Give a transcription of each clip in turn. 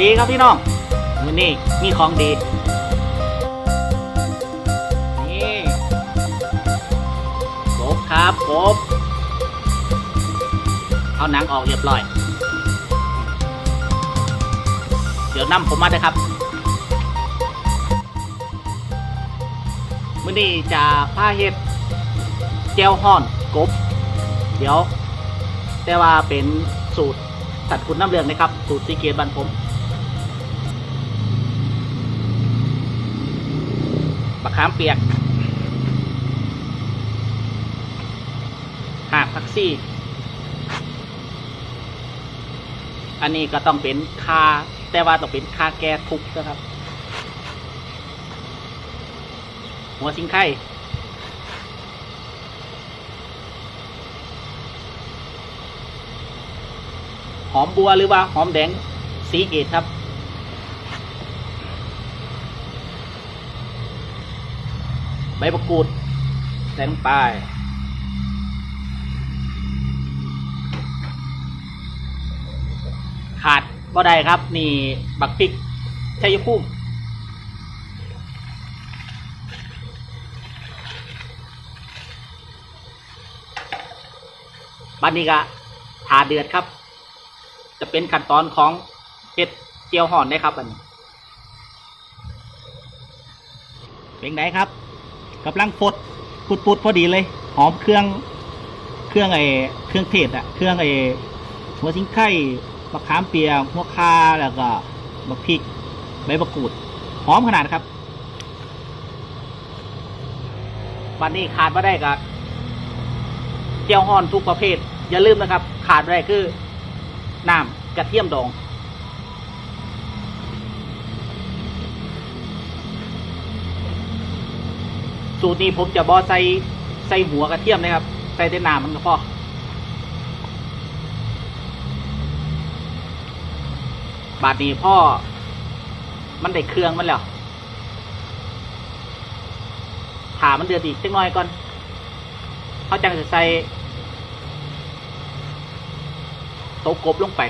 ดีครับพี่น้องวันนี้มีของดี นี่กบครับกบเอาหนังออกเรียบร้อย เดี๋ยวนำผมมาเลยครับมื่อนี้จะผ้าเฮ็ดแก้วห่อนกบ เดี๋ยว แต่ว่าเป็นสูตรตัดคุณน้ำเลืองนะครับ สูตรซีเกตบันผม ขามเปียก หากพักซี่ อันนี้ก็ต้องเป็นคาแต่ว่าต้องเป็นคาแก้ทุกนะครับ หัวสิงไข่หอมบัวหรือว่าหอมแดงสีเกตครับ ใบมะกรูดใส่ลงไปขาดบ่ได้ครับ นี่บักพริกชัยภูมิบันนี้ก็ทาเดือดครับ จะเป็นขั้นตอนของเห็ดเจียวห่อนได้ครับอันนี้เป็นไงครับ กำลังฟดปุดปุดพอดีเลยหอมเครื่องเครื่องไอเครื่องเทศอะเครื่องไอหัวสิงไข่มะขามเปียกหัวคาแล้วก็มะพริกใบมะกรูดหอมขนาดครับวันนี้ขาดมาได้กับเจียวฮอนทุกประเภท อย่าลืมนะครับ ขาดไม่ได้คือน้ำกระเทียมดอง สูตรนี้ผมจะบอใส่ใส่หัวกระเทียมนะครับ ใส่แต่น้ำมันก็พอบาดนี้พ่อ มันได้เครื่องมันแล้วถามันเดือดอีกจักหน่อยก่อนเขาจังจะใส่โต๊ะกบลงไป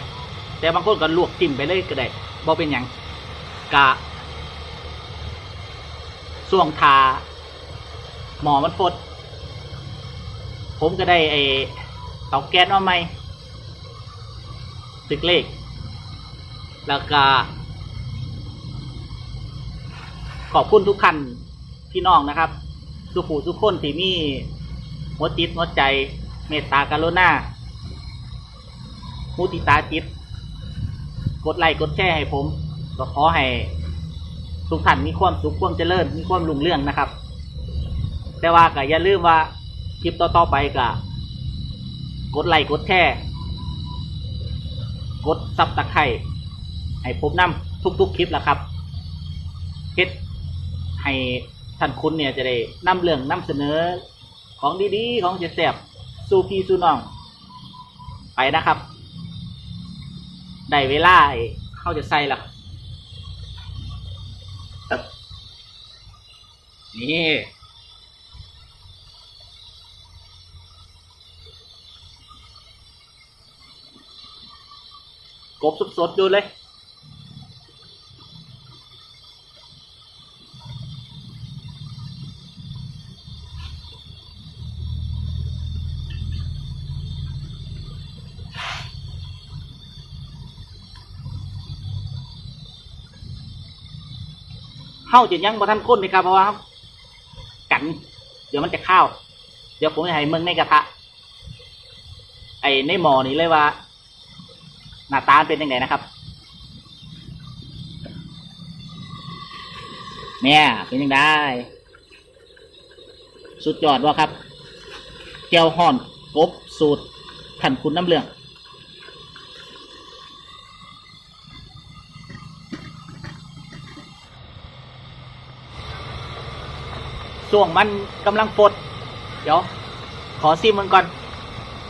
แต่บางคนก็ลวกจิ้มไปเลยก็ได้บ่เป็นหยังกะส่วงทา หมอมันฟดผมก็ได้ไอเตาแก๊สมาใหม่ตึกเลขแล้วก็ขอบคุณทุกคันพี่น้องนะครับทุกผู้ทุกคนที่มีหัวจิตหัวใจ เมตตากรุณามุติตาจิต กดไลค์กดแชร์ให้ผม ก็ขอให้ทุกท่านมีความสุขความเจริญ มีความรุ่งเรืองนะครับ แต่ว่าก็อย่าลืมว่าคลิปต่อๆไปก็กดไลค์กดแชร์กดซับตะไคร่ให้ผมนำทุกๆคลิปแหละครับเฮ็ดให้ท่านคุณเนี่ยจะได้นำเรื่องนำเสนอของดีๆ ของแซ่บๆสู้พี่สู้น้อง ไปนะครับ ได้เวลาเข้าจะใส่ละนี่ กบสดๆอยู่เลย เข้าจะยังบ่ทันก้นเลยครับเพราะว่ากัน เดี๋ยวมันจะข้าว เดี๋ยวผมจะให้มืองในกระทะ ไอ้ในหมอนี้เลยว่า หน้าตาเป็นยังไงนะครับเนี่ยเป็นยังไงสุดยอดว่าครับเจียวห่อนกบสูตรขันคุณน้ำเหลืองช่วงมันกำลังฟด เดี๋ยว ขอซิมมันก่อน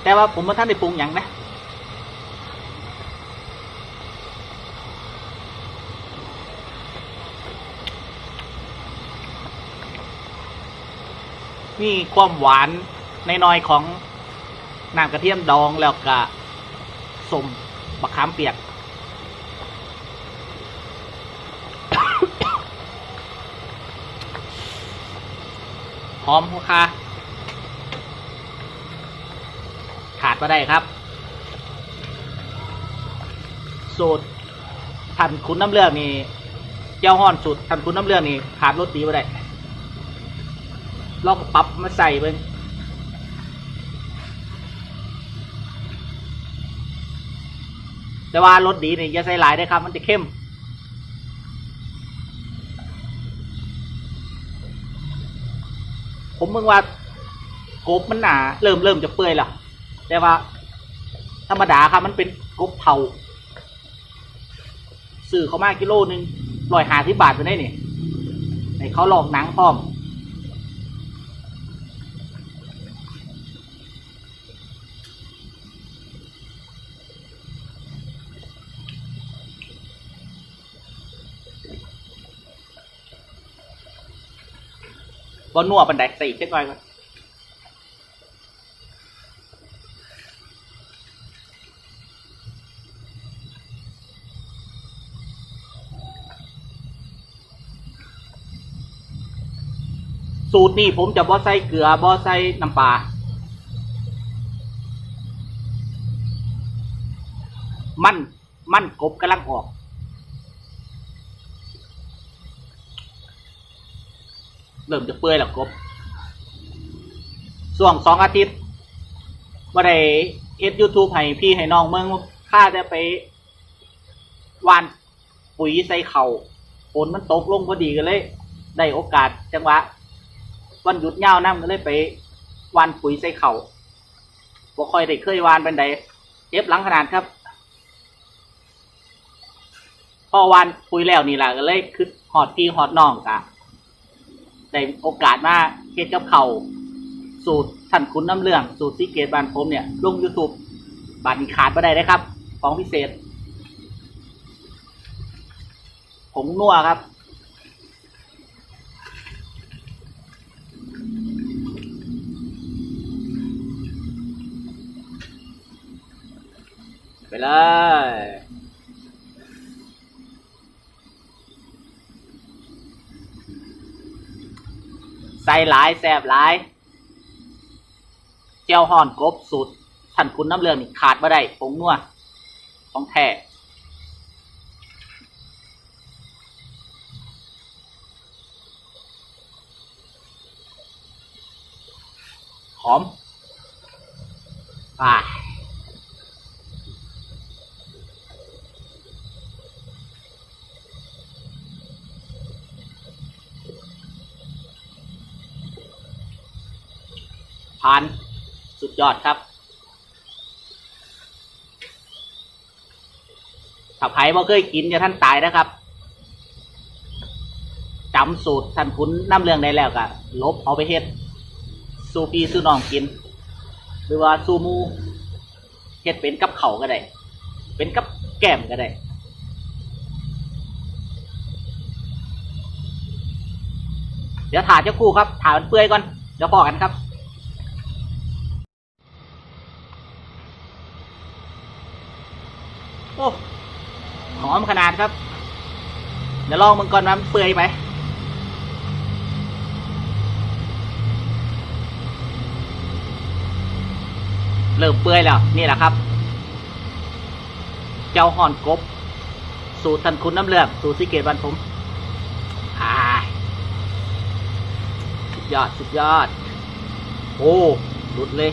แต่ว่าผมมาท่านได้ปรุงอย่างนะ นี่ความหวานในน้อยของน้ำกระเทียมดองแล้วก็สมบักขามเปียก หอมค่ะขาดมาได้ครับ สูตรทันคุณน้ำเลือดนี่เจ้าห้อนสูตรทันคุณน้ำเลือดนี่ขาดรสดีมาได้ ลองปรับมาใส่เบิ่งแต่ว่ารสดีนี่อย่าใส่หลายได้ครับ มันจะเข้ม ผมมึงว่ากบมันหนาเริ่มเริ่มจะเปื่อยล้วแต่ว่า ธรรมดาครับมันเป็นกบเผาซื้อเขามากกิโลหนึ่งร้อยหาสิบบาทไปได้เนี่ยในเขาลอกหนังพร้อม บอนัวปันไดใส่เล็กน้อยก่อนสูตรนี้ผมจะบ่ใส่เกลือบ่ใส่น้ำปลา มัน มันกบกำลังออก เริ่มจะเปื่อยแล้วกบส่วงสองอาทิตย์ว่าได้เอ็ดยูทูบให้พี่ให้น้องเมืองข้าจะไปวานปุ๋ยใส่เขา่าฝนมันตกลงพอดีก็เลย ได้โอกาสจังหวะวันหยุดยานั่ก็เลยไปวานปุ๋ยใส่เขา่าบ่ค่อยได้เคยวานเป็นใดเจ็บหลังขนาดครับ พอวานปุ๋ยแล้วนี่แหละก็เลยคือหอดพี่หอดน้องกะ ได้โอกาสมาเฮ็ดกับเขาสูตรท่านคุณน้ำเรื่องสูตรซีเกตบานผมเนี่ยลง YouTube บานนี้ขาดไม่ได้เลยครับ ของพิเศษผงนัวครับไปเลย ส่หลายแสบหลายเจียวห่อนกบสูตรท่านคุณน้ำเลืองนี่ขาดไม่ได้ผงนัวของแท้หอม อ่า ผ่านสุดยอดครับถ้าใครบ่เคยกินจะท่านตายนะครับจำสูตรท่านคุ้นน้ำเรื่องได้แล้วก็ลบเอาไปเฮ็ดสูปีสูน้องกิน หรือว่าสูมูเฮ็ดเป็นกับเข่าก็ได้ เป็นกับแก้มก็ได้เดี๋ยวถ่ายเจ้าคู่ครับถ่ายมันเปื่อยก่อน เดี๋ยวพอกันครับ โอ้ ห อมขนาดครับ เดี๋ยวลองมันก่อนว่ามันเปื่อยไปเริ่มเปื่อยแล้วนี่แหละครับ เจ้าห่อนกบ สูตรทันคุณน้ำเลืองสูตรสิเกตบันผมสุดยอดสุดยอด โอ้หลุดเลย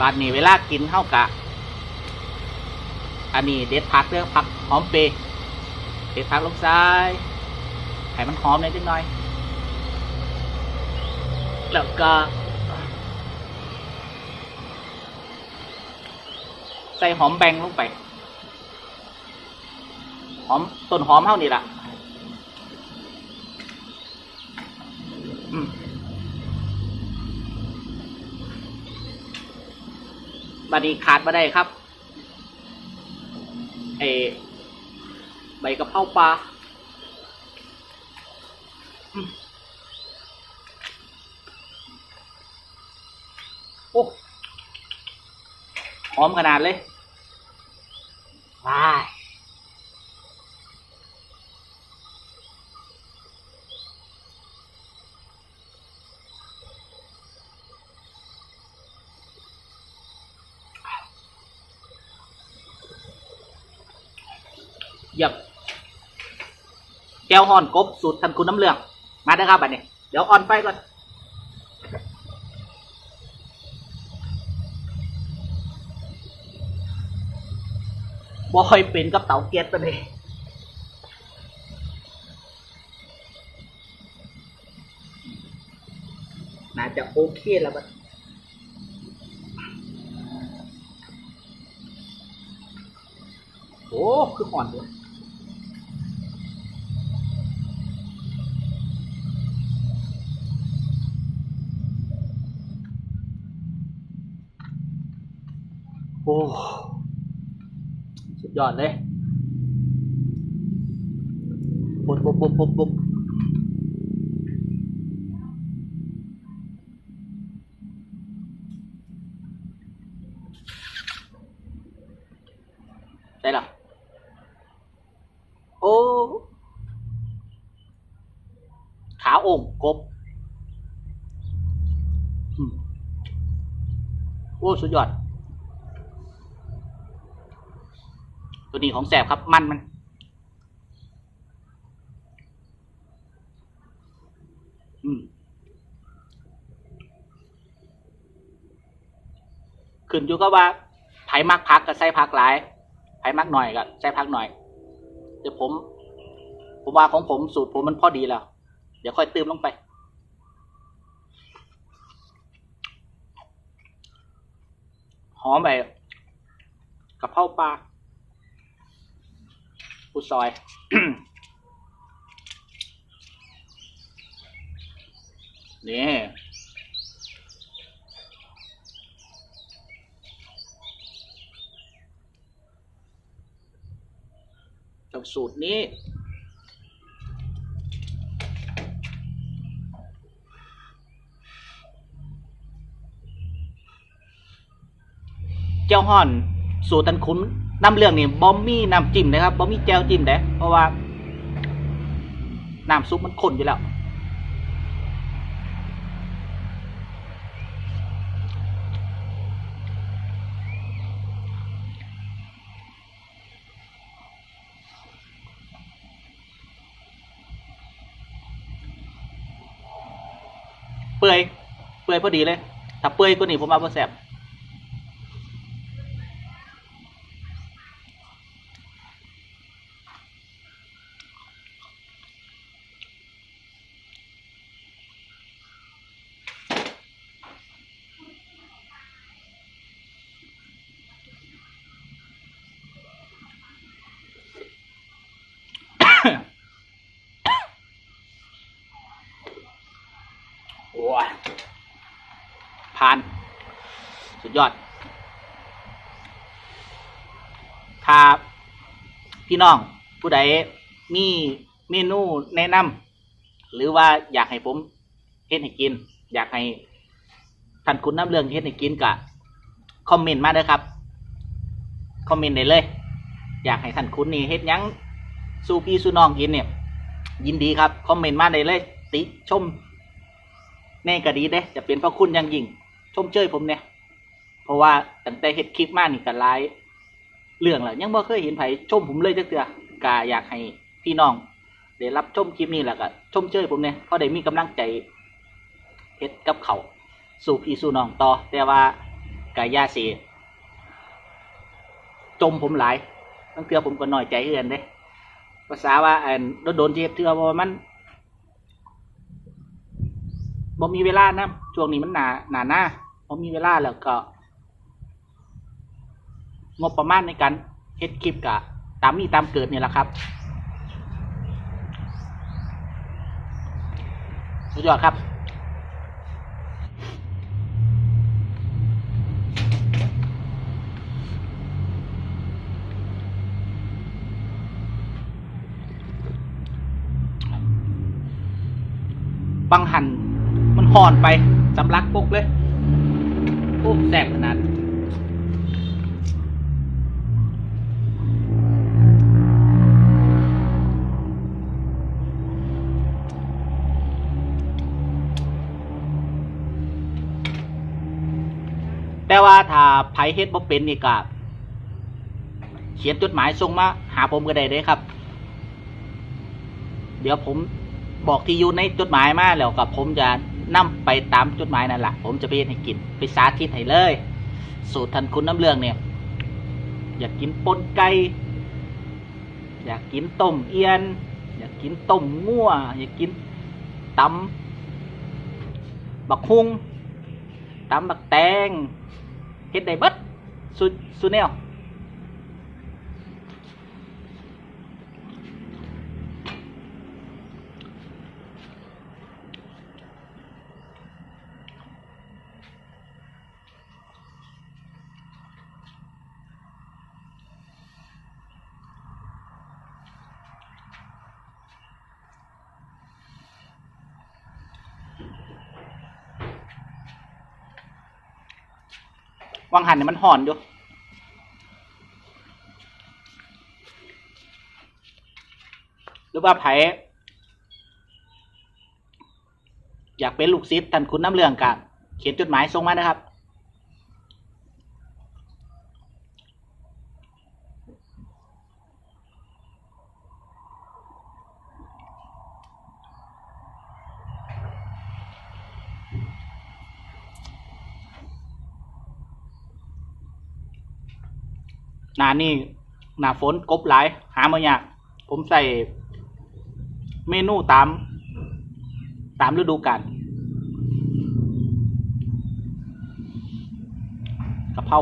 บาดนี้เวลากินเท่ากะ อันนี้เด็ดผักเรื่องผักหอมเปย์เด็ดผักลงซ้ายให้มันหอมหน่อยนิดหน่อย แล้วก็ ใส่หอมแบงลงไป หอมต้นหอมเท่านี้ละ บันนี้ขาดมาได้ครับเอใบกะเพราปลาอืมโอ้หอมขนาดเลยว้าย เหยับแก้ วห่อนกบสูตรทันคุณน้ำเหลือง มาเด้ครับบัดนี้ เดี๋ยวออนไฟก่อนบ่ค่อยเป็นกับเตาเกียรปานนี้น่าจะโอเคแล้วบัดโอ้ คืออ่อนเลย โอ้สุดยอดเลยปุ๊บปุ๊บปุ๊บปุ๊บปุ๊บได้ละโอ้ขาโอ่งกบอืมโอ้สุดยอด ตัว นีของแสบครับ มันมัน อืม ขึ้นอยู่ก็ว่าไผ่มักพักกับใส่พักหลายไผ่มักหน่อยกับใส่พักหน่อย เดี๋ยวผม ผมว่าของผมสูตรผมมันพอดีแล้ว เดี๋ยวค่อยเติมลงไปหอมไปกะเพราปลา ปูซอยนี่จากสูตรนี้เจ้าห่อน สูตรตันคุ้ม น้ำเรื่องนี่บอมมี่น้ำจิ้มนะครับบอมมี่แจวจิ้มเด้เพราะว่าน้ำซุปมันข้นอยู่แล้วเปื่อยเปื่อยพอดีเลย ถ้าเปื่อยก็นี่ผมเอาไปแสบ โอ้ยผ่าน สุดยอด ถ้าพี่น้องผู้ใดมีเมนูแนะนำหรือว่าอยากให้ผมเฮ็ดให้กิน อยากให้ท่านคุณน้ำเรื่องเฮ็ดให้กินกะคอมเมนต์มาเด้อครับ คอมเมนต์ได้เลย อยากให้ท่านคุณนี่เฮ็ดยังสู้พี่สู้น้องกินเนี่ยยินดีครับ คอมเมนต์มาได้เลย ติชมแน่ก็ดีเด้ จะเป็นพระคุณอย่างยิ่ง ชมเชยผมเนี่ยเพราะว่าตั้งแต่เฮ็ดคลิปมานี่ก็หลาย เรื่องแล้วยังบ่เคยเห็นไผชมผมเลยจักเทื่อกาอยากให้พี่น้องได้รับชมคลิปนี้แล้วก็ชมเชยผมเนี่ยเขาได้มีกำลังใจเฮ็ดกับเขาสู่พี่สู่น้องต่อ แต่ว่ากายาสิจมผมหลายตั้งเทื่อผมก็น้อยใจเอือนเด้ภาษาว่าอันโดนเฮ็ดเทื่อเพราะว่ามันบ่มีเวลานะช่วงนี้มันหนาหนาหน้าบ่มีเวลาแล้วก็ งบประมาณในการเฮ็ดคลิปกะตามมีตามเกิดนี่แหละครับสุดยอดครับ บังหันมันห่อนไปสำลักปุกเลย โอ้แสบขนาด ว่าถ้าไผเฮ็ดบ่เป็นนี่ก็ขียนจดหมายส่งมาหาผมก็ได้เด้ครับ เดี๋ยวผมบอกที่อยู่ในจดหมายมาแล้วกับผมจะนำไปตามจดหมายนั่นแหละผมจะไปให้กินไปสาธิตให้เลย สูตรทันคุณน้ำเรื่องเนี่ย อยากกินปนไก่อยากกินต้มเอียน อยากกินต้มงัวอยากกินตำบักฮุงตำบักแตง เฮ็ดไวังหันเนี่ยมันห่อนอยู่หรือว่าไผอยากเป็นลูกศิษย์ท่านคุณน้ำเรืองกันเขียนจดหมายส่งมานะครับ หนานี่หนาฝนกบหลาย หามายาก ผมใส่เมนูตาม ตามฤดูกาลกะเพรา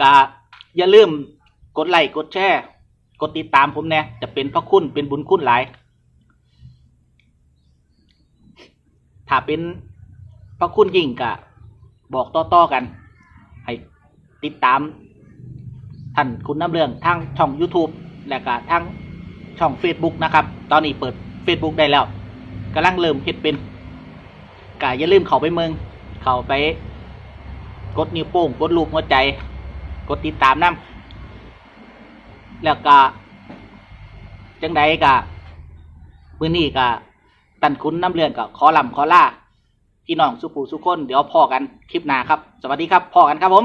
ก็อย่าลืมกดไลค์กดแชร์กดติดตามผมแน่จะเป็นพระคุณเป็นบุญคุณหลาย ถ้าเป็นพระคุณยิ่งกะบอกต่อๆกัน ให้ติดตามท่านคุณน้ำเรืองทั้งช่อง YouTube และก็ทั้งช่อง Facebook นะครับ ตอนนี้เปิด Facebook ได้แล้วกำลังเริ่มเฮ็ดเป็นก็อย่าลืมเข้าไปเมือง เข้าไป กดนิ้วโป้ง กดรูปหัวใจ กดติดตามนํแล้วก็จังใดก็มื้อนี้ก็ตันคุณน้ำเลือนก็ขอลำขอล่าพี่น้องสุขูสุคน เดี๋ยวพอกันคลิปหน้าครับ สวัสดีครับพอกันครับผม